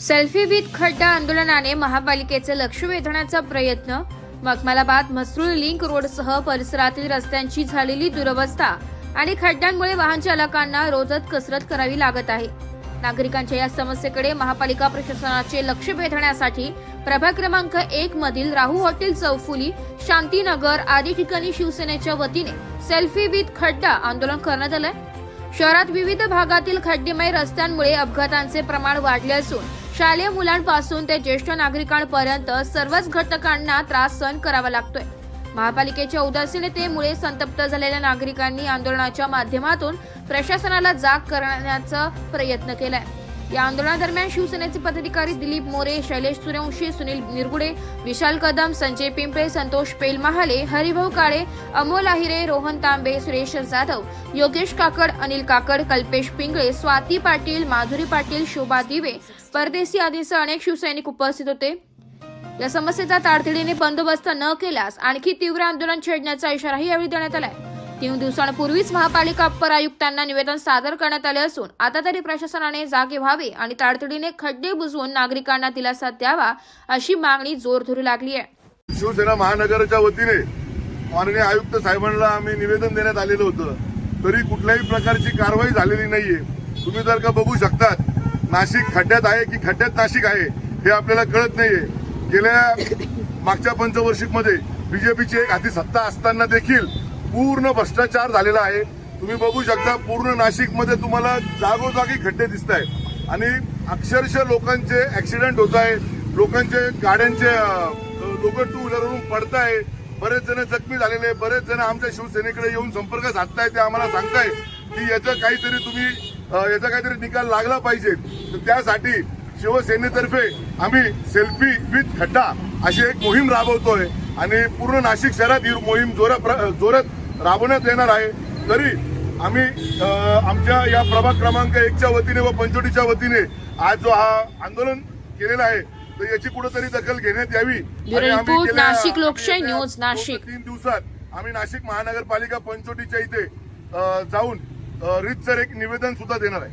Selfie with खड्डा आंदोलनाने महापालिकेचे लक्ष वेधण्याचा प्रयत्न. मखमलाबाद मसरूळ लिंक रोडसह परिसरातील रस्त्यांची झालेली दुरवस्था आणि खड्ड्यांमुळे वाहन चालकांना रोजच कसरत करावी लागत आहे. नागरिकांच्या या समस्येकडे महापालिका प्रशासनाचे लक्ष वेधण्यासाठी प्रभाग क्रमांक एक मधील राहू हॉटेल चौफुली शांतीनगर आदी ठिकाणी शिवसेनेच्या वतीने सेल्फी विथ खड्डा आंदोलन करण्यात आलंय. शहरात विविध भागातील खड्डेमय रस्त्यांमुळे अपघातांचे प्रमाण वाढले असून शालेय मुलांपासून ते ज्येष्ठ नागरिकांपर्यंत सर्वच घटकांना त्रास सहन करावा लागतोय. महापालिकेच्या उदासीनतेमुळे संतप्त झालेल्या नागरिकांनी आंदोलनाच्या माध्यमातून प्रशासनाला जाग करण्याचा प्रयत्न केलाय. या आंदोलनादरम्यान शिवसेनेचे पदाधिकारी दिलीप मोरे शैलेश सूर्यवंशी सुनील निरगुडे विशाल कदम संजय पिंपळे संतोष पेलमहाले हरिभाऊ काळे अमोल आहिरे रोहन तांबे सुरेश जाधव योगेश काकड अनिल काकड कल्पेश पिंगळे स्वाती पाटील माधुरी पाटील शोभा दिवे परदेशी आदींसह अनेक शिवसैनिक उपस्थित होते. या समस्येचा तातडीने बंदोबस्त न केल्यास आणखी तीव्र आंदोलन छेडण्याचा इशाराही यावेळी देण्यात आलाय. तीन दिवसांपूर्वीच महापालिका अप्पर आयुक्तांना निवेदन सादर करण्यात आले असून आता तरी प्रशासनाने जागे व्हावे आणि तातडीने खड्डे बुजवून नागरिकांना दिलासा द्यावा अशी मागणी जोर धरू लागली आहे. शिवसेना महानगरच्या वतीने माननीय आयुक्त साहेबांना आम्ही निवेदन देण्यात आलेलं होतं. तरी कुठल्याही प्रकारची कारवाई झालेली नाहीये. तुम्ही जर का बघू शकतात नाशिक खड्ड्यात आहे की खड्ड्यात नाशिक आहे हे आपल्याला कळत नाहीये. गेल्या मागच्या पंचवर्षिकमध्ये बीजेपीची एक हाती सत्ता असताना देखील पूर्ण भ्रष्टाचार झालेला आहे. तुम्ही बघू शकता पूर्ण नाशिकमध्ये तुम्हाला जागोजागी खड्डे दिसत आहेत आणि अक्षरशः लोकांचे ऍक्सिडेंट होत आहे लोकांचे गाड्यांचे लोक टू व्हीलरवरून पडत आहे बरेच जण जखमी झालेले बरेच जण आमच्या शिवसेनेकडे येऊन संपर्क साधताय ते आम्हाला सांगताय की याचं काहीतरी तुम्ही याचा काहीतरी निकाल लागला पाहिजे. तर त्यासाठी शिवसेनेतर्फे आम्ही सेल्फी विथ खड्डा अशी एक मोहीम राबवतोय. आणि पूर्ण नाशिक शहरात ही मोहीम जोरात जोरात राबवण्यात येणार आहे. तरी आम्ही आमच्या या प्रभाग क्रमांक एकच्या वतीने व पंचवटीच्या वतीने आज जो हा आंदोलन केलेलं आहे तर याची कुठेतरी दखल घेण्यात यावी. नाशिक लोकशाही न्यूज, नाशिक. तीन दिवसात आम्ही नाशिक महानगरपालिका पंचवटीच्या इथे जाऊन रीतसर एक निवेदन सुद्धा देणार आहे.